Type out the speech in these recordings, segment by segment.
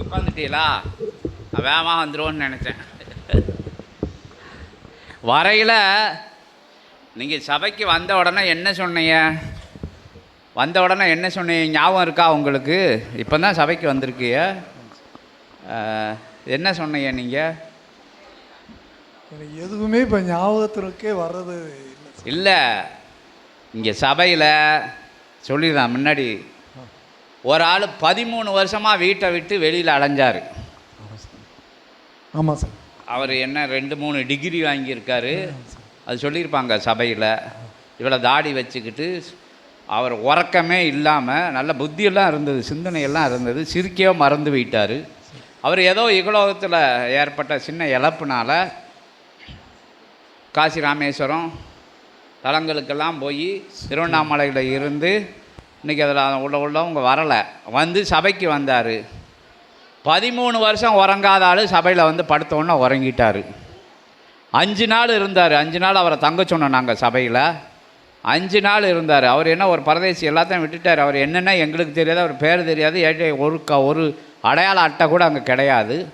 உட்காந்துட்டீங்களா வேகமாக வந்துடுவோன்னு நினச்சேன். வரையில் நீங்கள் சபைக்கு வந்த உடனே என்ன சொன்னீங்க? வந்த உடனே என்ன சொன்னீங்க? ஞாபகம் இருக்கா உங்களுக்கு? இப்போ தான் சபைக்கு வந்திருக்கீங்க. அஹ், என்ன சொன்னீங்க நீங்கள் எதுவுமே இப்போ ஞாபகத்திற்கே வர்றது. இல்லை. இங்கே சபையில் சொல்லிடுறேன் முன்னாடி ஒரு ஆள் பதிமூணு வருஷமாக வீட்டை விட்டு வெளியில் அலைஞ்சார். ஆமாம் சார். அவர் என்ன ரெண்டு மூணு டிகிரி வாங்கியிருக்காரு. அது சொல்லியிருப்பாங்க சபையில். இவ்வளோ தாடி வச்சுக்கிட்டு அவர் உறக்கமே இல்லாமல் நல்ல புத்தியெல்லாம் இருந்தது சிந்தனையெல்லாம் இருந்தது. சிரிக்கையோ மறந்து போயிட்டார். அவர் ஏதோ இகலோகத்தில் ஏற்பட்ட சின்ன இழப்புனால காசி ராமேஸ்வரம் தலங்களுக்கெல்லாம் போய் திருவண்ணாமலையில் இருந்து இன்றைக்கி அதில் உள்ள உள்ளவங்க வரலை. வந்து சபைக்கு வந்தார். பதிமூணு வருஷம் உறங்காத ஆள் சபையில் வந்து படுத்தோன்னே உறங்கிட்டார். அஞ்சு நாள் இருந்தார். அஞ்சு நாள் அவரை தங்க சொன்னோம் நாங்கள் சபையில். அஞ்சு நாள் இருந்தார். அவர் என்ன ஒரு பரதேசி எல்லாத்தையும் விட்டுட்டார். அவர் என்னென்ன எங்களுக்கு தெரியாது அவர் பேர் தெரியாது. ஏற்ற ஒரு க ஒரு அடையாள அட்டை கூட அங்கே கிடையாது.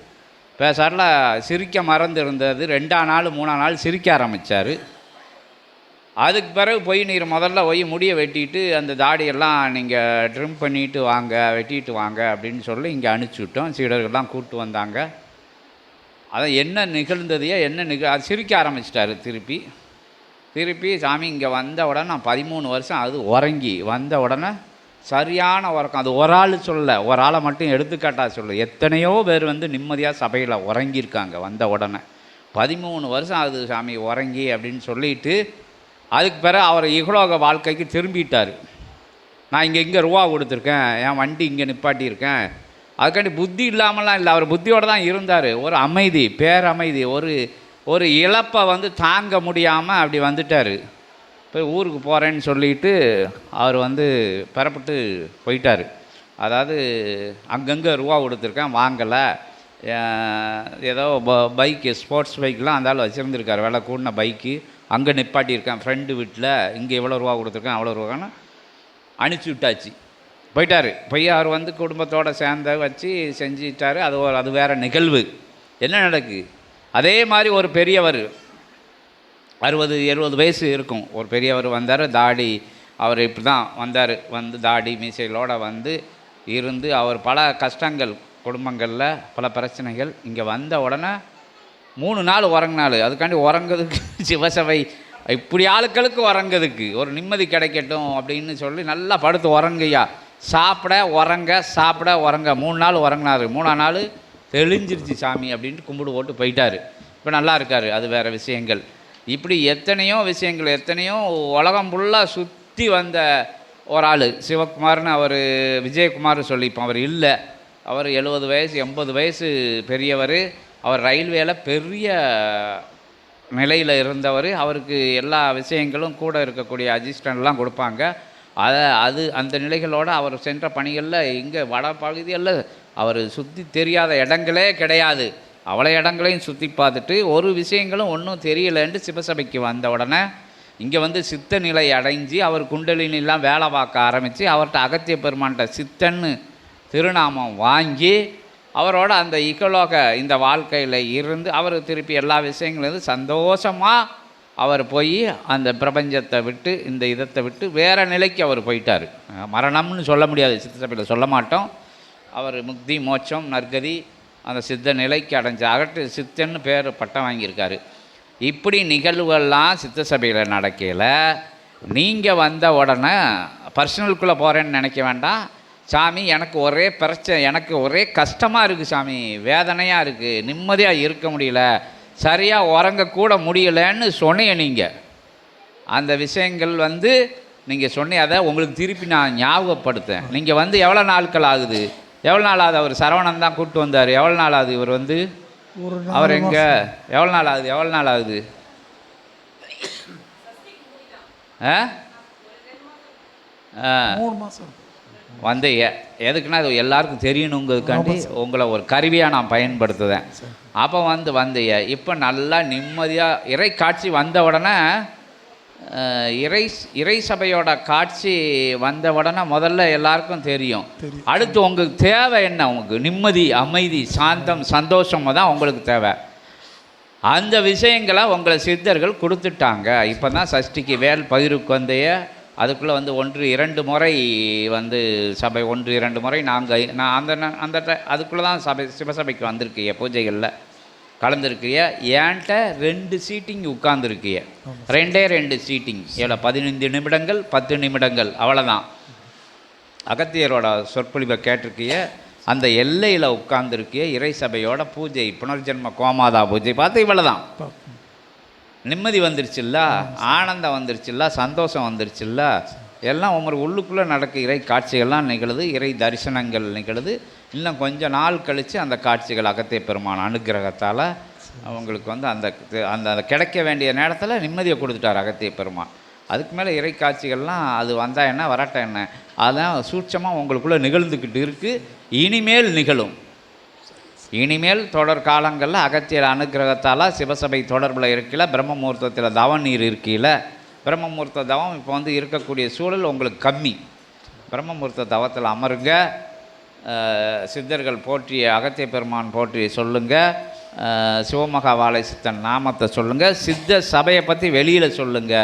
பேசாரில் சிரிக்க மறந்து இருந்தது. ரெண்டாம் நாள் மூணாம் நாள் சிரிக்க ஆரம்பித்தார் அதுக்கு பிறகு போய் நீர் முதல்ல போய் முடியை வெட்டிட்டு அந்த தாடியெல்லாம் நீங்கள் ட்ரிம் பண்ணிட்டு வாங்க வெட்டிட்டு வாங்க அப்படின்னு சொல்லி இங்கே அனுப்பிச்சி விட்டோம். சீடர்கள்லாம் கூப்பிட்டு வந்தாங்க. அதான் என்ன நிகழ்ந்ததையோ என்ன நிக அது சிரிக்க ஆரம்பிச்சிட்டாரு திருப்பி. திருப்பி சாமி இங்கே வந்த உடனே நான் பதிமூணு வருஷம் அது உறங்கி வந்த உடனே சரியான உறக்கம். அது ஒரு ஆள் சொல்ல ஒரு ஆளை மட்டும் எடுத்துக்காட்டா சொல்லு. எத்தனையோ பேர் வந்து நிம்மதியாக சபையில் உறங்கியிருக்காங்க வந்த உடனே. பதிமூணு வருஷம் ஆகுது சாமி உறங்கி அப்படின்னு சொல்லிட்டு அதுக்கு பிறகு அவர் இகலோக வாழ்க்கைக்கு திரும்பிட்டார். நான் இங்கே இங்கே ரூபா கொடுத்துருக்கேன் என் வண்டி இங்கே நிப்பாட்டியிருக்கேன். அதுக்காண்டி புத்தி இல்லாமலாம் இல்லை அவர் புத்தியோடு தான் இருந்தார். ஒரு அமைதி பேரமைதி ஒரு ஒரு இழப்பை வந்து தாங்க முடியாமல் அப்படி வந்துட்டார். போய் ஊருக்கு போகிறேன்னு சொல்லிட்டு அவர் வந்து பெறப்பட்டு போயிட்டார். அதாவது அங்கங்கே ரூபா கொடுத்துருக்கேன் வாங்கலை. ஏதோ ப- பைக்கு ஸ்போர்ட்ஸ் பைக்கெலாம் அந்தாலும் வச்சுருந்துருக்கார் விலை கூடின பைக்கு. அங்கே நிப்பாட்டியிருக்கேன். ஃப்ரெண்டு வீட்டில் இங்கே எவ்வளோ ரூபா கொடுத்துருக்கேன் அவ்வளோ ரூபான்னு அனுப்பிச்சி விட்டாச்சு. போயிட்டார். போய் அவர் வந்து குடும்பத்தோடு சேர்ந்த வச்சு செஞ்சிட்டாரு. அது ஒரு அது வேறு நிகழ்வு. என்ன நடக்கு? அதே மாதிரி ஒரு பெரியவர் அறுபது எழுபது வயசு இருக்கும். ஒரு பெரியவர் வந்தார் தாடி. அவர் இப்படி தான் வந்தார். வந்து தாடி மீசைகளோடு வந்து இருந்து அவர் பல கஷ்டங்கள் குடும்பங்களில் பல பிரச்சனைகள் இங்கே வந்த உடனே மூணு நாள் உறங்கினாள் அதுக்காண்டி உறங்குறதுக்கு சிவசபை இப்படி ஆளுக்களுக்கு உறங்குறதுக்கு ஒரு நிம்மதி கிடைக்கட்டும் அப்படின்னு சொல்லி நல்லா படுத்து உறங்குயா சாப்பிட உறங்க சாப்பிட உறங்க. மூணு நாள் உறங்கினார். மூணா நாள் தெளிஞ்சிருச்சு சாமி அப்படின்ட்டு கும்பிடு போட்டு போயிட்டார். இப்போ நல்லா இருக்காரு அது வேறு விஷயங்கள். இப்படி எத்தனையோ விஷயங்கள் எத்தனையோ உலகம் ஃபுல்லாக சுற்றி வந்த ஒரு ஆள். சிவகுமார்னு அவர் விஜயகுமார் சொல்லிப்போம். அவர் இல்லை. அவர் எழுபது வயசு எண்பது வயசு பெரியவர். அவர் ரயில்வேல பெரிய நிலையில் இருந்தவர். அவருக்கு எல்லா விஷயங்களும் கூட இருக்கக்கூடிய அசிஸ்டண்ட்லாம் கொடுப்பாங்க. அதை அது அந்த நிலைகளோடு அவர் சென்ற பணிகளில் இங்கே வட பகுதியில் அவர் சுற்றி தெரியாத இடங்களே கிடையாது. அவ்வளோ இடங்களையும் சுற்றி பார்த்துட்டு ஒரு விஷயங்களும் ஒன்றும் தெரியலன்ட்டு சிவசபைக்கு வந்த உடனே இங்கே வந்து சித்த நிலை அடைஞ்சு அவர் குண்டலினிலாம் வேலை பார்க்க ஆரம்பித்து அவர்கிட்ட அகத்திய பெருமான்கிட்ட சித்தன்னு திருநாமம் வாங்கி அவரோட அந்த இகலோக இந்த வாழ்க்கையில் இருந்து அவர் திருப்பி எல்லா விஷயங்களும் சந்தோஷமாக அவர் போய் அந்த பிரபஞ்சத்தை விட்டு இந்த இதத்தை விட்டு வேறு நிலைக்கு அவர் போயிட்டார். மரணம்னு சொல்ல முடியாது சித்த சபையில் சொல்ல மாட்டோம். அவர் முக்தி மோட்சம் நற்கதி அந்த சித்த நிலைக்கு அடைஞ்ச அகட்டு சித்தன்னு பேர் பட்டம் வாங்கியிருக்காரு. இப்படி நிகழ்வுகள்லாம் சித்த சபையில் நடக்கையில் நீங்கள் வந்த உடனே பர்சனலுக்குள்ளே போகிறேன்னு நினைக்க வேண்டாம். சாமி எனக்கு ஒரே பிரச்சனை எனக்கு ஒரே கஷ்டமாக இருக்குது சாமி. வேதனையாக இருக்குது நிம்மதியாக இருக்க முடியல. சரியாக உறங்கக்கூட முடியலன்னு சொன்னீங்க நீங்கள் அந்த விஷயங்கள் வந்து நீங்கள் சொன்னே அதை உங்களுக்கு திருப்பி நான் ஞாபகப்படுத்தேன். நீங்கள் வந்து எவ்வளோ நாட்கள் ஆகுது? எவ்வளோ நாள் ஆகுது அவர் சரவணன் தான் கூப்பிட்டு வந்தார்? எவ்வளோ நாள் ஆகுது இவர் வந்து? அவர் எங்கே? எவ்வளோ நாள் ஆகுது எவ்வளோ நாள் ஆகுது ஆ ஆ வந்து எதுக்குன்னா இது எல்லாருக்கும் தெரியணுங்கிறதுக்காண்டி உங்களை ஒரு கருவியாக நான் பயன்படுத்துதேன் அப்போ வந்து வந்தீங்க இப்போ நல்லா நிம்மதியாக இறை காட்சி வந்த உடனே இறை இறை சபையோட காட்சி வந்த உடனே முதல்ல எல்லாருக்கும் தெரியும். அடுத்து உங்களுக்கு தேவை என்ன? உங்களுக்கு நிம்மதி அமைதி சாந்தம் சந்தோஷம் தான் உங்களுக்கு தேவை. அந்த விஷயங்களை உங்களை சித்தர்கள் கொடுத்துட்டாங்க. இப்போ தான் சஷ்டிக்கு வேல் பகிருக்கு வந்தைய அதுக்குள்ளே வந்து ஒன்று இரண்டு முறை வந்து சபை ஒன்று இரண்டு முறை நாங்கள் நான் அந்த அந்த அதுக்குள்ளே தான் சபை சிவசபைக்கு வந்திருக்கிய பூஜைகளில் கலந்துருக்கிய. ஏன்ட்ட ரெண்டு சீட்டிங் உட்கார்ந்துருக்கிய. ரெண்டே ரெண்டு சீட்டிங். எவ்வளோ பதினைந்து நிமிடங்கள் பத்து நிமிடங்கள் அவ்வளோதான் அகத்தியரோட சொற்பொழிவை கேட்டிருக்கிய அந்த எல்லையில் உட்கார்ந்துருக்கிய இறை சபையோட பூஜை புனர்ஜென்ம கோமாதா பூஜை பார்த்து இவ்வளோதான். நிம்மதி வந்துருச்சுல்ல ஆனந்தம் வந்துருச்சுல்ல சந்தோஷம் வந்துருச்சுல்ல. எல்லாம் உங்கள் உள்ளுக்குள்ளே நடக்க இறை காட்சிகள்லாம் நிகழுது இறை தரிசனங்கள் நிகழுது. இன்னும் கொஞ்ச நாள் கழித்து அந்த காட்சிகள் அகத்திய பெருமான அனுகிரகத்தால் அவங்களுக்கு வந்து அந்த அந்த அந்த கிடைக்க வேண்டிய நேரத்தில் நிம்மதியை கொடுத்துட்டார் அகத்திய பெருமான். அதுக்கு மேலே இறை காட்சிகள்லாம் அது வந்தால் என்ன வரட்ட என்ன? அதான் சூட்சமாக உங்களுக்குள்ளே நிகழ்ந்துக்கிட்டு இருக்குது இனிமேல் நிகழும். இனிமேல் தொடர் காலங்களில் அகத்தியர் அனுக்கிரகத்தால் சிவசபை தொடர்பில் இருக்கல பிரம்ம முகூர்த்தத்தில் தவ நீர் இருக்கல பிரம்ம முகூர்த்த தவம் இப்போ வந்து இருக்கக்கூடிய சூழல் உங்களுக்கு கம்மி. பிரம்ம முகூர்த்த தவத்தில் அமருங்க. சித்தர்கள் போற்றிய அகத்திய பெருமான் போற்றி சொல்லுங்க. அஹ், சிவமகா வாழை சித்தன் நாமத்தை சொல்லுங்க. சித்த சபையை பற்றி வெளியில் சொல்லுங்க.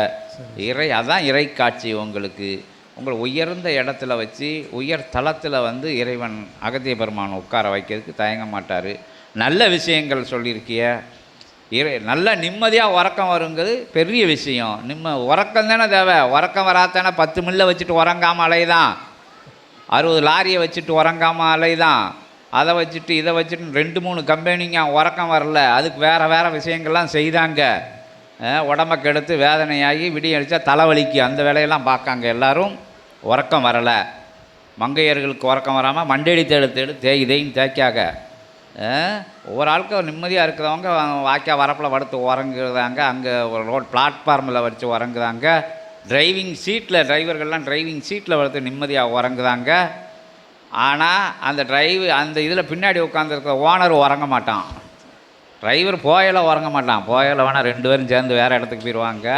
இறை அதான் இறை காட்சி உங்களுக்கு. உங்களை உயர்ந்த இடத்துல வச்சு உயர் தளத்தில் வந்து இறைவன் அகத்திய பெருமான் உட்கார வைக்கிறதுக்கு தயங்க மாட்டார். நல்ல விஷயங்கள் சொல்லியிருக்கிய. இறை நல்ல நிம்மதியாக உறக்கம் வருங்கிறது பெரிய விஷயம். நிம்ம உறக்கம் தானே தேவை. உறக்கம் வராத்தானே பத்து மில்லை வச்சுட்டு உறங்காம அலைதான். அறுபது லாரியை வச்சுட்டு உறங்காமல் அலைதான். அதை வச்சுட்டு இதை வச்சுட்டு ரெண்டு மூணு கம்பெனிங்க உறக்கம் வரல. அதுக்கு வேறு வேறு விஷயங்கள்லாம் செய்தாங்க. உடம்ப கெடுத்து வேதனையாகி விடிய அடித்தா தலைவலிக்கு. அந்த வேலையெல்லாம் பார்க்காங்க எல்லோரும். உறக்கம் வரலை. மங்கையர்களுக்கு உறக்கம் வராமல் மண்டேடி தேடு தேடு தேய் தேய்ன்னு தேய்க்காக. ஒவ்வொரு ஆளுக்கும் நிம்மதியாக இருக்கிறவங்க வாக்கியா வரப்பில் படுத்து உறங்குறாங்க. அங்கே ஒரு ரோட் பிளாட்ஃபார்மில் வச்சு உறங்குறாங்க. டிரைவிங் சீட்டில் டிரைவர்கள்லாம் டிரைவிங் சீட்டில் படுத்து நிம்மதியாக உறங்குறாங்க. ஆனால் அந்த டிரைவ் அந்த இதில் பின்னாடி உட்காந்துருக்க ஓனர் உறங்க மாட்டான். டிரைவர் போயல உறங்க மாட்டான். போயல வேணால் ரெண்டு பேரும் சேர்ந்து வேறு இடத்துக்கு போயிடுவாங்க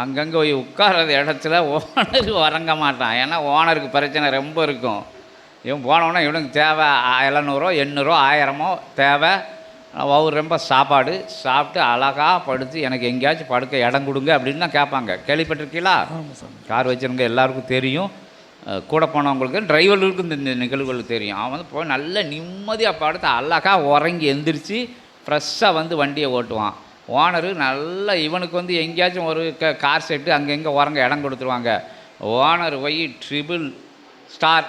அங்கங்கே போய் உட்கார்றது இடத்துல ஓனர் உறங்க மாட்டான். ஏன்னா ஓனருக்கு பிரச்சனை ரொம்ப இருக்கும். இவன் போனவொடனே இவனுக்கு தேவை எழுநூறோ எண்ணூறோ ஆயிரமோ தேவை. அவர் ரொம்ப சாப்பாடு. சாப்பிட்டு அழகாக படுத்து எனக்கு எங்கேயாச்சும் படுக்க இடம் கொடுங்க அப்படின்னு தான் கேட்பாங்க. கேள்விப்பட்டிருக்கீங்களா? கார் வச்சுருங்க எல்லாருக்கும் தெரியும். கூட போனவங்களுக்கு டிரைவர்களுக்கும் இந்த நிகழ்வுகள் தெரியும். அவன் வந்து போய் நல்ல நிம்மதியாக படுத்து அழகா உறங்கி எந்திரிச்சு ஃப்ரெஷ்ஷாக வந்து வண்டியை ஓட்டுவான். ஓனரு நல்ல இவனுக்கு வந்து எங்கேயாச்சும் ஒரு க கார் செட்டு அங்கங்கே உரங்க இடம் கொடுத்துருவாங்க. ஓனர் போய் ட்ரிபிள் ஸ்டார்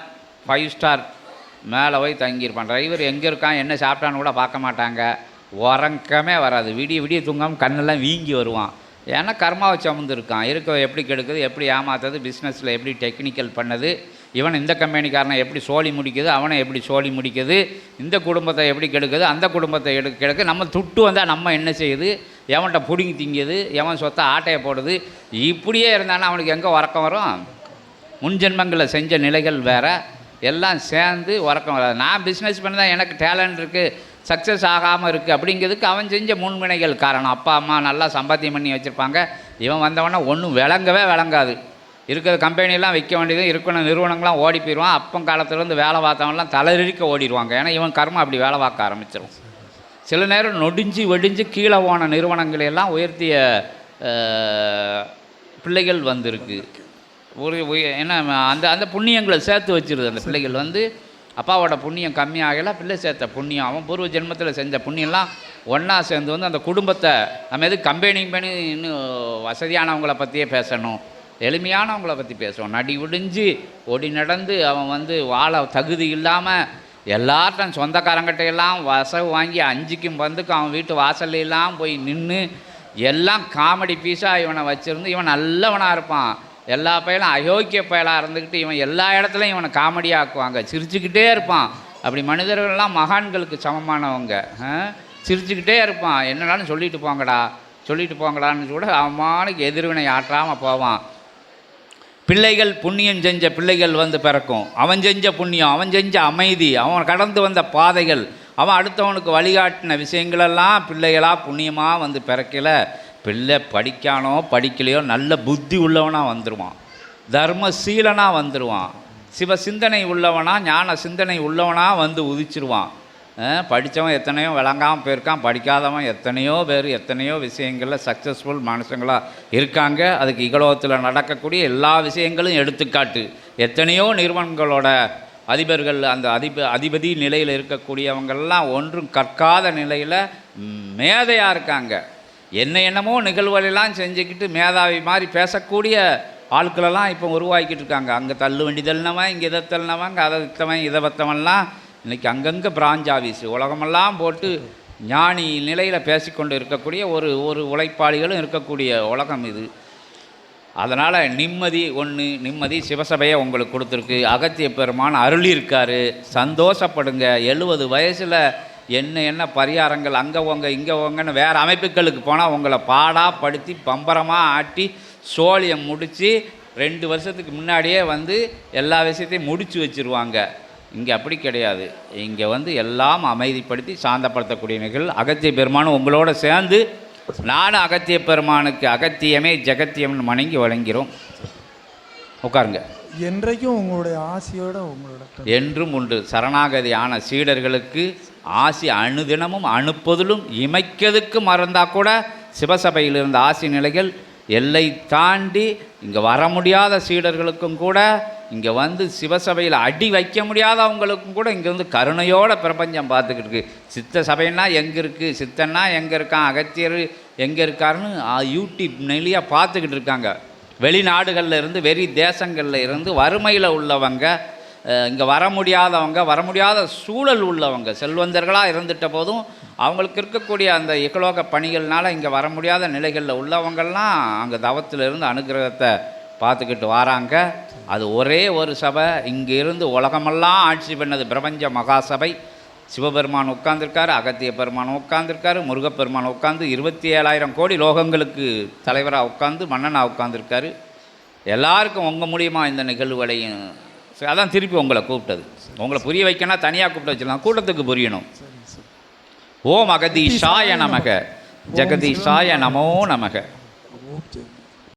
ஃபைவ் ஸ்டார் மேலே போய் தங்கியிருப்பான். டிரைவர் எங்கே இருக்கான் என்ன சாப்பிட்டான்னு கூட பார்க்க மாட்டாங்க. உறக்கமே வராது. விடிய விடிய தூங்காமல் கண்ணெல்லாம் வீங்கி வருவான். ஏன்னா கர்மாவை சமந்துருக்கான் இருக்க எப்படி கெடுக்குது எப்படி ஏமாத்துறது பிஸ்னஸில் எப்படி டெக்னிக்கல் பண்ணது இவன் இந்த கம்பெனிக்காரனை எப்படி சோழி முடிக்குது அவனை எப்படி சோழி முடிக்குது இந்த குடும்பத்தை எப்படி கெடுக்குது அந்த குடும்பத்தை எடு கெடுக்க. நம்ம துட்டு வந்தால் நம்ம என்ன செய்யுது? எவன்கிட்ட பிடுங்கி திங்குது எவன் சொத்தை ஆட்டையை போடுது? இப்படியே இருந்தானா அவனுக்கு எங்கே உறக்கம் வரும்? முன்ஜென்மங்களில் செஞ்ச நிலைகள் வேறு. எல்லாம் சேர்ந்து உறக்கம் வராது. நான் பிஸ்னஸ் பண்ணி தான் எனக்கு டேலண்ட் இருக்குது சக்ஸஸ் ஆகாமல் இருக்குது அப்படிங்கிறதுக்கு அவன் செஞ்ச முன்வினைகள் காரணம். அப்பா அம்மா நல்லா சம்பாத்தியம் பண்ணி வச்சுருப்பாங்க. இவன் வந்தவொடனே ஒன்றும் விளங்கவே விளங்காது. இருக்கிற கம்பெனிலாம் விற்க வேண்டியது இருக்கிற நிறுவனங்கள்லாம் ஓடி போயிடுவான். அப்பம் காலத்துலேருந்து வேலை பார்த்தவன்லாம் தளரிக்க ஓடிடுவாங்க. ஏன்னா இவன் கர்மம் அப்படி வேலை பார்க்க ஆரம்பிச்சிடும் சில நேரம் நொடிஞ்சு வெடிஞ்சு கீழே போன நிறுவனங்களை எல்லாம் உயர்த்திய பிள்ளைகள் வந்திருக்கு. ஒரு ஏன்னா என்ன அந்த அந்த புண்ணியங்களை சேர்த்து வச்சிருது அந்த பிள்ளைகள் வந்து. அப்பாவோட புண்ணியம் கம்மியாகல பிள்ளை சேர்த்த புண்ணியம் அவன் பூர்வ ஜென்மத்தில் செஞ்ச புண்ணியம்லாம் ஒன்றா சேர்ந்து வந்து அந்த குடும்பத்தை நம்ம எது கம்பெனி பண்ணி இன்னும் வசதியானவங்கள பற்றியே பேசணும். எளிமையானவங்கள பற்றி பேசுவோம். நடி விடிஞ்சு ஒடி நடந்து அவன் வந்து வாழ தகுதி இல்லாமல் எல்லார்ட்டும் சொந்தக்காரங்கிட்ட எல்லாம் வசவு வாங்கி அஞ்சுக்கும் பந்துக்கும் அவன் வீட்டு வாசல்ல போய் நின்று எல்லாம் காமெடி பீஸாக இவனை வச்சுருந்து இவன் நல்லவனாக இருப்பான். எல்லா பயலும் அயோக்கிய பயலாக இருந்துக்கிட்டு இவன் எல்லா இடத்துலையும் இவனை காமெடியாக்குவாங்க சிரிச்சுக்கிட்டே இருப்பான். அப்படி மனிதர்கள்லாம் மகான்களுக்கு சமமானவங்க. சிரிச்சுக்கிட்டே இருப்பான். என்னடான்னு சொல்லிட்டு போங்கடா சொல்லிட்டு போங்கடான்னு கூட அவமானுக்கு எதிர்வினை ஆற்றாமல் போவான். பிள்ளைகள் புண்ணியம் செஞ்ச பிள்ளைகள் வந்து பிறக்கும். அவன் செஞ்ச புண்ணியம் அவன் செஞ்ச அமைதி அவன் கடந்து வந்த பாதைகள் அவன் அடுத்தவனுக்கு வழிகாட்டின விஷயங்களெல்லாம் பிள்ளைகளாக புண்ணியமாக வந்து பிறக்கல. பிள்ளை படிக்கானோ படிக்கலையோ நல்ல புத்தி உள்ளவனாக வந்துடுவான் தர்மசீலனாக வந்துடுவான் சிவ சிந்தனை உள்ளவனாக ஞான சிந்தனை உள்ளவனாக வந்து உதிச்சிருவான். படித்தவன் எத்தனையோ விளங்காமல் போயிருக்கான். படிக்காதவன் எத்தனையோ பேர் எத்தனையோ விஷயங்களில் சக்ஸஸ்ஃபுல் மனுஷங்களாக இருக்காங்க. அதுக்கு இகலோகத்தில் நடக்கக்கூடிய எல்லா விஷயங்களும் எடுத்துக்காட்டு. எத்தனையோ நிறுவனங்களோட அதிபர்கள் அந்த அதிப அதிபதி நிலையில் இருக்கக்கூடியவங்கெல்லாம் ஒன்றும் கற்காத நிலையில் மேதையாக இருக்காங்க. என்ன என்னமோ நிகழ்வுகளெல்லாம் செஞ்சுக்கிட்டு மேதாவி மாதிரி பேசக்கூடிய ஆட்களெல்லாம் இப்போ உருவாக்கிட்டு இருக்காங்க. அங்கே தள்ளு வண்டி தள்ளினவன் இங்கே இதை தள்ளினவன் அங்கே அதை வித்தவன் இதை வத்தவன்லாம் இன்றைக்கி அங்கங்கே பிரான்ச் ஆஃபீஸு உலகமெல்லாம் போட்டு ஞானி நிலையில் பேசிக்கொண்டு இருக்கக்கூடிய ஒரு ஒரு உழைப்பாளிகளும் இருக்கக்கூடிய உலகம் இது. அதனால் நிம்மதி ஒன்று நிம்மதி சிவசபையை உங்களுக்கு கொடுத்துருக்கு. அகத்திய பெருமான் அருளியிருக்காரு. சந்தோஷப்படுங்க. எழுபது வயசில் என்ன என்ன பரிகாரங்கள் அங்கே உங்க இங்கே உங்கன்னு வேறு அமைப்புகளுக்கு போனால் உங்களை பாடாக படுத்தி பம்பரமாக ஆட்டி சோழியம் முடித்து ரெண்டு வருஷத்துக்கு முன்னாடியே வந்து எல்லா விஷயத்தையும் முடித்து வச்சுருவாங்க. இங்கே அப்படி கிடையாது. இங்கே வந்து எல்லாம் அமைதிப்படுத்தி சாந்தப்படுத்தக்கூடிய நிகழ்வு அகத்திய பெருமானும் உங்களோட சேர்ந்து நானும் அகத்திய பெருமானுக்கு அகத்தியமே ஜெகத்தியம்னு வணங்கி வழங்கிறோம். உட்காருங்க. என்றைக்கும் உங்களுடைய ஆசையோட உங்களோட என்றும் உண்டு. சரணாகதி ஆன சீடர்களுக்கு ஆசி அணுதினமும் அனுப்புதலும் இமைக்கதுக்கு மறந்தா கூட சிவசபையில் இருந்த ஆசி நிலைகள் எல்லை தாண்டி இங்கே வர முடியாத சீடர்களுக்கும் கூட இங்கே வந்து சிவசபையில் அடி வைக்க முடியாதவங்களுக்கும் கூட இங்கே வந்து கருணையோட பிரபஞ்சம் பார்த்துக்கிட்டு இருக்கு. சித்த சபைன்னா எங்கே இருக்குது சித்தன்னா எங்கே இருக்கான்? அகத்தியர் எங்கே இருக்காருன்னு யூடியூப் நிலையாக பார்த்துக்கிட்டு இருக்காங்க. வெளிநாடுகளில் இருந்து வெறி தேசங்களில் இருந்து வறுமையில் உள்ளவங்க இங்கே வர முடியாதவங்க வர முடியாத சூழல் உள்ளவங்க செல்வந்தர்களாக இருந்துட்ட போதும் அவங்களுக்கு இருக்கக்கூடிய அந்த இகலோக பணிகள்னால் இங்கே வர முடியாத நிலைகளில் உள்ளவங்கள்லாம் அங்கே தவத்தில் இருந்து அனுகிரகத்தை பார்த்துக்கிட்டு வராங்க. அது ஒரே ஒரு சபை. இங்கே இருந்து உலகமெல்லாம் ஆட்சி பண்ணது பிரபஞ்ச மகாசபை. சிவபெருமான் உட்கார்ந்துருக்காரு அகத்திய பெருமான் உட்கார்ந்திருக்காரு முருகப்பெருமான் உட்காந்து இருபத்தி ஏழாயிரம் கோடி லோகங்களுக்கு தலைவராக உட்காந்து மன்னனாக உட்காந்துருக்காரு எல்லாருக்கும் உங்கள் மூலியமாக இந்த நிகழ்வுகளையும் அதான் திருப்பி உங்களை கூப்பிட்டது. உங்களை புரிய வைக்கணும் தனியாக கூப்பிட்டு வச்சிடலாம். கூட்டத்துக்கு புரியணும். ஓம் அகதீஷாய நமக. ஜெகதீஷாய நமோ நமக. ஓகே